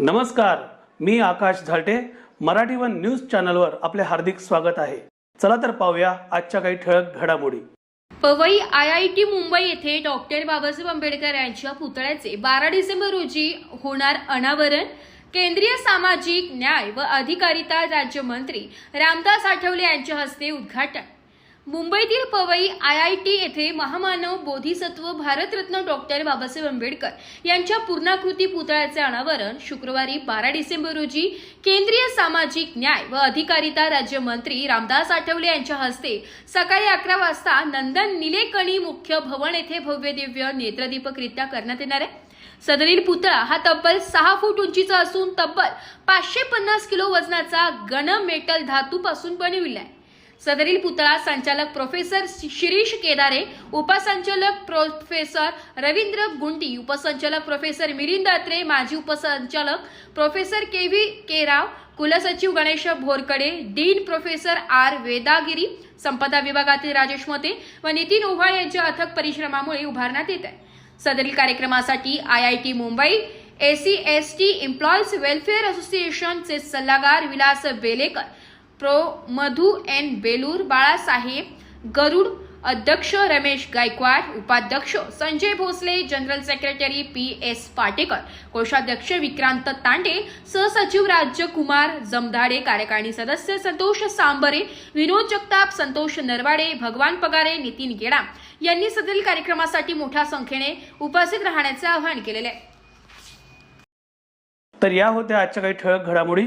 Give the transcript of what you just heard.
नमस्कार मी Akash Jhalte. Marathi one news चॅनलवर आपले हार्दिक स्वागत आहे. चला तर पाहूया आजच्या काही ठळक घडामोडी. Powai I I T Mumbai येथे डॉक्टर बाबासाहेब आंबेडकर यांच्या पुतळ्याचे बारा डिसेंबर रोजी होणार अनावरण. केंद्रीय सामाजिक न्याय व अधिकारिता राज्यमंत्री रामदास आठवले यांच्या हस्ते उद्घाटन. मुंबईतील पवई आय आय टी येथे महामानव बोधिसत्व भारतरत्न डॉक्टर बाबासाहेब आंबेडकर यांच्या पूर्णाकृती पुतळ्याचे अनावरण शुक्रवारी बारा डिसेंबर रोजी केंद्रीय सामाजिक न्याय व अधिकारिता राज्यमंत्री रामदास आठवले यांच्या हस्ते सकाळी अकरा वाजता नंदन निलेकणी मुख्य भवन येथे भव्य दिव्य नेत्रदीपकरित्या करण्यात येणार आहे. सदरील पुतळा हा तब्बल सहा फूट उंचीचा असून तब्बल पाचशे पन्नास किलो वजनाचा गण मेटल धातूपासून बनविला आहे. सदरील पुतळा संचालक प्रोफेसर शिरीष केदारे उपसंचालक प्रोफेसर रवींद्र गुंडी उपसंचालक प्रोफेसर मिलिंद अत्रे माजी उपसंचालक professor K V K Rao कुलसचिव Ganesh Bhorkade dean professor R Vedagiri संपदा विभागातील राजेश मते व नितीन उभा यांच्या अथक परिश्रमामुळे उभारण्यात येत आहे. सदरील कार्यक्रमासाठी I I T Mumbai SC S T employees welfare असोसिएशनचे सल्लागार विलास बेलेकर प्रो मधु एन बेलूर बाळासाहेब गरुड अध्यक्ष रमेश गायकवाड उपाध्यक्ष Sanjay Bhosale general secretary P S Patekar कोषाध्यक्ष विक्रांत तांडे सहसचिव राज्यकुमार जमधाडे कार्यकारिणी सदस्य संतोष सांबरे विनोद जगताप संतोष नरवाडे भगवान पगारे नितीन गेडाम यांनी सदरील कार्यक्रमासाठी मोठ्या संख्येने उपस्थित राहण्याचे आवाहन केलेले आहे. तर या होत्या आजच्या काही ठळक घडामोडी.